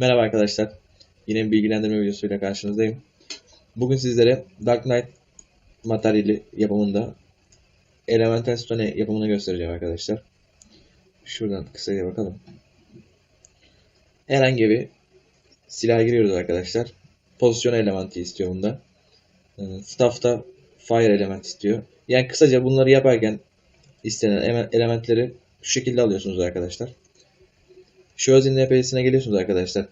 Merhaba arkadaşlar. Yine bir bilgilendirme videosuyla karşınızdayım. Bugün sizlere Dark Knight materyali yapımında Elemental Stone yapımını göstereceğim arkadaşlar. Şuradan kısaca bakalım. Herhangi bir silah giriyoruz arkadaşlar. Pozisyon elementi istiyor bunda. Ee, Staff'ta Fire element istiyor. Yani kısaca bunları yaparken istenen ele- elementleri şu şekilde alıyorsunuz arkadaşlar. Shows in NPC'sine geliyorsunuz arkadaşlar.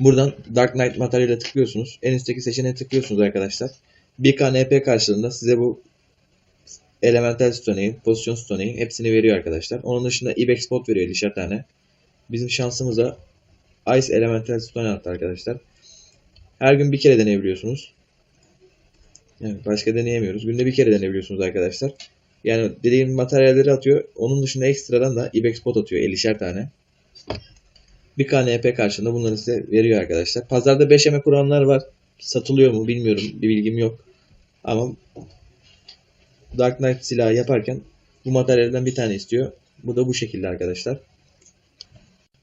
Buradan Dark Knight materyale tıklıyorsunuz. En üstteki seçeneğe tıklıyorsunuz arkadaşlar. 1K NP karşılığında size bu elemental stone'yi, pozisyon stone'yi hepsini veriyor arkadaşlar. Onun dışında Ibex spot veriyor 50'şer tane. Bizim şansımıza Ice elemental stone attı arkadaşlar. Her gün bir kere deneyebiliyorsunuz. Yani başka deneyemiyoruz. Günde bir kere deneyebiliyorsunuz arkadaşlar. Yani dediğim materyalleri atıyor. Onun dışında ekstradan da Ibex spot atıyor 50'şer tane. Bir KNP karşılığında bunları size veriyor arkadaşlar. Pazarda 5 emek kuranlar var. Satılıyor mu bilmiyorum. Bir bilgim yok. Ama Dark Knight silahı yaparken bu materyalden bir tane istiyor. Bu da bu şekilde arkadaşlar.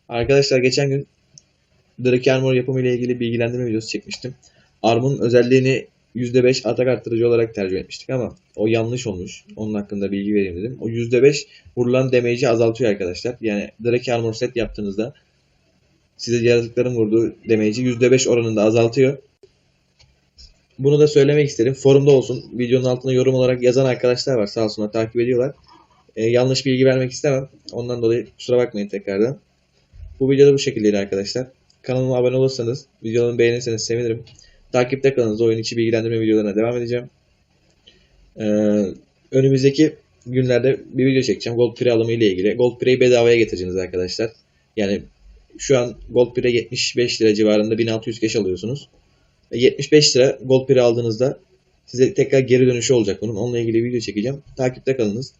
Arkadaşlar geçen gün Drake Armor yapımı ile ilgili bilgilendirme videosu çekmiştim. Armor'un özelliğini %5 atak arttırıcı olarak tercih etmiştik ama o yanlış olmuş. Onun hakkında bilgi vereyim dedim. O %5 vurulan damage'i azaltıyor arkadaşlar. Yani Drake Armor set yaptığınızda size yaratıkların vurduğu damage'i %5 oranında azaltıyor. Bunu da söylemek isterim. Forumda olsun. Videonun altına yorum olarak yazan arkadaşlar var. Sağ olsunlar takip ediyorlar. Ee, yanlış bilgi vermek istemem. Ondan dolayı kusura bakmayın tekrardan. Bu videoda bu şekildeydi arkadaşlar. Kanalıma abone olursanız, videolarımı beğenirseniz sevinirim. Takipte kalınız. Oyun içi bilgilendirme videolarına devam edeceğim. Ee, önümüzdeki günlerde bir video çekeceğim. Gold Pre alımı ile ilgili. Gold Pre'yi bedavaya getireceğiz arkadaşlar. Yani şu an Gold Pre 75 lira civarında 1600 cash alıyorsunuz. E, 75 lira Gold Pre aldığınızda size tekrar geri dönüşü olacak bunun. Onunla ilgili video çekeceğim. Takipte kalınız.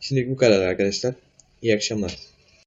Şimdilik bu kadar arkadaşlar. İyi akşamlar.